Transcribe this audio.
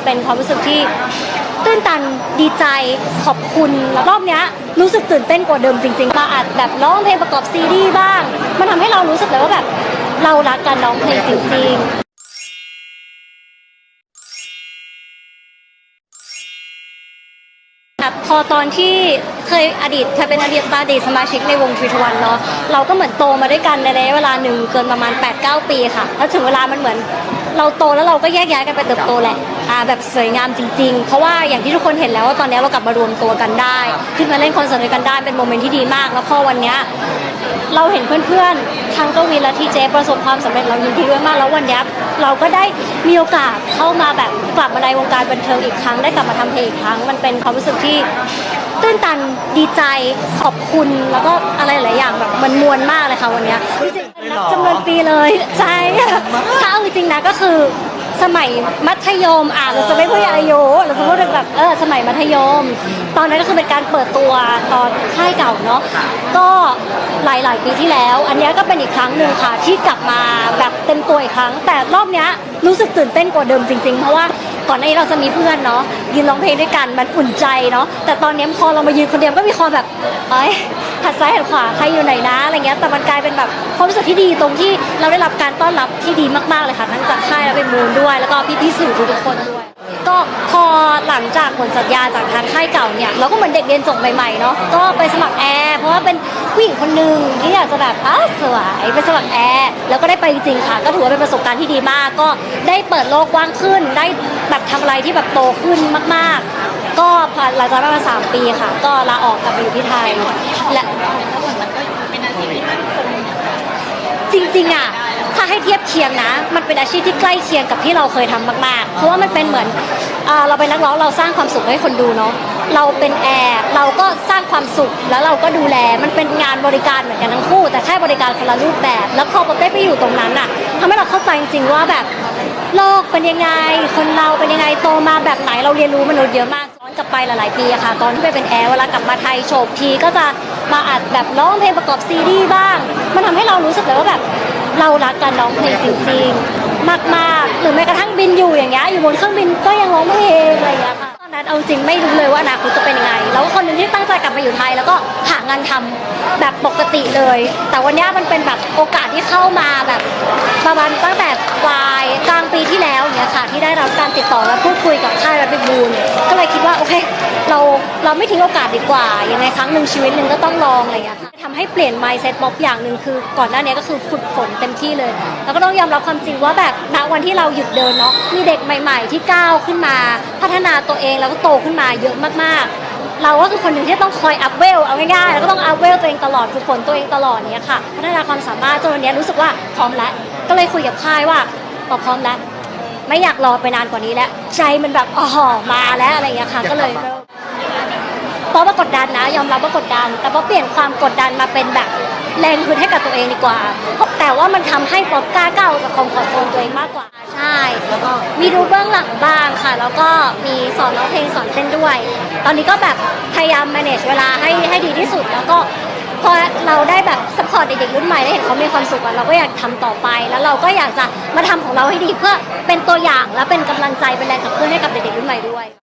มันเป็นความรู้สึกที่ตื้นตันดีใจขอบคุณแล้วรอบเนี้ยรู้สึกตื่นเต้นกว่าเดิมจริงๆมาอัดแบบร้องเพลงประกอบซีรีส์บ้าง มันทำให้เรารู้สึกเลยว่าแบบเรารักการร้องเพลงจริงๆครับพอตอนที่เคยอดีตเคยเป็นอดีตอดีตสมาชิกในวงทรีทวันเนาะเราก็เหมือนโตมาด้วยกันในระยะเวลาหนึ่งเกินประมาณ 8-9 ปีค่ะแล้วถึงเวลามันเหมือน เราโตแล้วเราก็แยกย้ายกันไปเติบโตแหละ อ่าแบบสวยงามจริง ๆ เพราะว่าอย่างที่ทุกคนเห็นแล้วว่าตอนนี้เรากลับมารวมตัวกันได้ขึ้นมาเล่นคอนเสิร์ตด้วยกันได้เป็นโมเมนต์ที่ดีมาก แล้วพอวันเนี้ยเราเห็นเพื่อนๆ ทั้งกวินและทีเจประสบความสำเร็จเรายินดีด้วยมาก แล้ววันเนี้ยเราก็ได้มีโอกาสเข้ามาแบบกลับมาในวงการบันเทิงอีกครั้งได้กลับมาทำเพลงอีกครั้ง มันเป็นความรู้สึกที่ตื้นตันดีใจขอบคุณแล้วก็อะไรหลายอย่างแบบมันมวลมากเลยค่ะวันเนี้ยจริงๆนับจำนวนปีเลยใช่ถ้าเอาจริงๆนะก็คือ สมัยมัธยมอะเราจะไม่พูดอายุเราจะพูดถึงแบบเออสมัยมัธยม ตอนนั้นก็คือเป็นการเปิดตัวตอนค่ายเก่าเนาะก็หลาย ๆ ปีที่แล้ว อันนี้ก็เป็นอีกครั้งหนึ่งค่ะที่กลับมาแบบเต็มตัวอีกครั้ง แต่รอบเนี้ยรู้สึกตื่นเต้นกว่าเดิมจริง ๆ เพราะว่าก่อนหน้านี้เราจะมีเพื่อนเนาะยืนร้องเพลงด้วยกันมันอุ่นใจเนาะแต่ตอนนี้พอเรามายืนคนเดียวก็มีความแบบเอ้ยหัดซ้ายหัดขวาใครอยู่ไหนนะอะไรเงี้ยแต่มันกลายเป็นแบบความรู้สึกที่ดีตรงที่ เราได้รับการต้อนรับที่ดีมากๆเลยค่ะทั้งจากค่ายและเป็นมูลด้วย แล้วก็พี่ๆสื่อทุกๆคนด้วย ก็พอหลังจากผลสัญญาจากทางค่ายเก่าเนี่ยเราก็เหมือนเด็กเรียนจบใหม่ๆเนาะก็ไปสมัครแอร์เพราะว่าเป็นผู้หญิงคนหนึ่งที่อยากจะแบบอ้าวสวยไปสมัครแอร์แล้วก็ได้ไปจริงๆค่ะ ก็ถือว่าเป็นประสบการณ์ที่ดีมาก ก็ได้เปิดโลกกว้างขึ้น ได้แบบทำอะไรที่แบบโตขึ้นมากๆ ก็ผ่านหลังจากนั้นมาสามปีค่ะ ก็ลาออกกลับมาอยู่ที่ไทยและ จริงๆอะถ้าให้เทียบเคียงนะ มันเป็นอาชีพที่ใกล้เคียงกับที่เราเคยทำมากๆ เพราะว่ามันเป็นเหมือนเราเป็นนักร้องเราสร้างความสุขให้คนดูเนาะเราเป็นแอร์เราก็สร้างความสุขแล้วเราก็ดูแลมันเป็นงานบริการเหมือนกันทั้งคู่ แต่แค่บริการคนละรูปแบบ แล้วพอเราได้ไปอยู่ตรงนั้นอะทำให้เราเข้าใจจริงๆว่าแบบโลกเป็นยังไง คนเราเป็นยังไงโตมาแบบไหนเราเรียนรู้มนุษย์เยอะมากย้อนกลับไปหลายๆปีอะค่ะ ตอนที่ไปเป็นแอร์เวลากลับมาไทยโฉบทีก็จะ มาอัดแบบร้องเพลงประกอบซีรีส์บ้าง มันทำให้เรารู้สึกเลยว่าแบบเรารักการร้องเพลงจริงๆ มากๆ หรือแม้กระทั่งบินอยู่อย่างเงี้ยอยู่บนเครื่องบินก็ยังร้องเพลงอะไรอย่างเงี้ยค่ะตอนนั้นเอาจริงไม่รู้เลยว่าอนาคตจะเป็นยังไง แล้วคนหนึ่งที่ตั้งใจกลับมาอยู่ไทย แล้วก็หางานทำแบบปกติเลย แต่วันนี้มันเป็นแบบโอกาสที่เข้ามาแบบประมาณตั้งแต่ปลายกลางปีที่แล้วอย่างเงี้ยค่ะที่ได้รับการติดต่อและพูดคุยกับค่ายรับบิบูลก็เลยคิดว่าโอเค เราเราไม่ทิ้งโอกาสดีกว่ายังไงครั้งหนึ่งชีวิตหนึ่งก็ต้องลองอะไรอย่างเงี้ยค่ะทำให้เปลี่ยน mindset ม็อบอย่างหนึ่งคือ ก่อนหน้านี้ก็คือฝึกฝนเต็มที่เลย แล้วก็ต้องยอมรับความจริงว่าแบบณวันที่เราหยุดเดินเนาะมีเด็กใหม่ ๆ ที่ก้าวขึ้นมา พัฒนาตัวเองแล้วก็โตขึ้นมาเยอะมากๆเราก็คือคนหนึ่งที่ต้องคอยอัพเวลเอาง่ายๆแล้วก็ต้องอัพเวลตัวเองตลอดฝึกฝนตัวเองตลอดเนี้ยค่ะพัฒนาความสามารถจนวันนี้รู้สึกว่าพร้อมแล้ว ก็เลยคุยกับค่ายว่าพอพร้อมแล้ว ไม่อยากรอไปนานกว่านี้แล้ว ใจมันแบบอ๋อมาแล้วอะไรอย่างเงี้ยค่ะก็เลย เพราะว่ากดดันนะ ยอมรับว่ากดดัน แต่พอเปลี่ยนความกดดันมาเป็นแบบแรงคืนให้กับตัวเองดีกว่า แต่ว่ามันทำให้ป๊อปกล้าก้าวกจากคอมฟอร์ทโซนตัวเองมากกว่า ใช่ แล้วก็มีดูเบื้องหลังบ้างค่ะ แล้วก็มีสอนร้องเพลงสอนเต้นด้วย ตอนนี้ก็แบบพยายาม manage เวลาให้ให้ดีที่สุด แล้วก็พอเราได้แบบสปอร์ตเด็กๆรุ่นใหม่ได้เห็นเขามีความสุขเราก็อยากทำต่อไป แล้วเราก็อยากจะมาทำของเราให้ดีเพื่อเป็นตัวอย่างและเป็นกำลังใจเป็นแรงขับเคลื่อนให้กับเด็กๆรุ่นใหม่ด้วย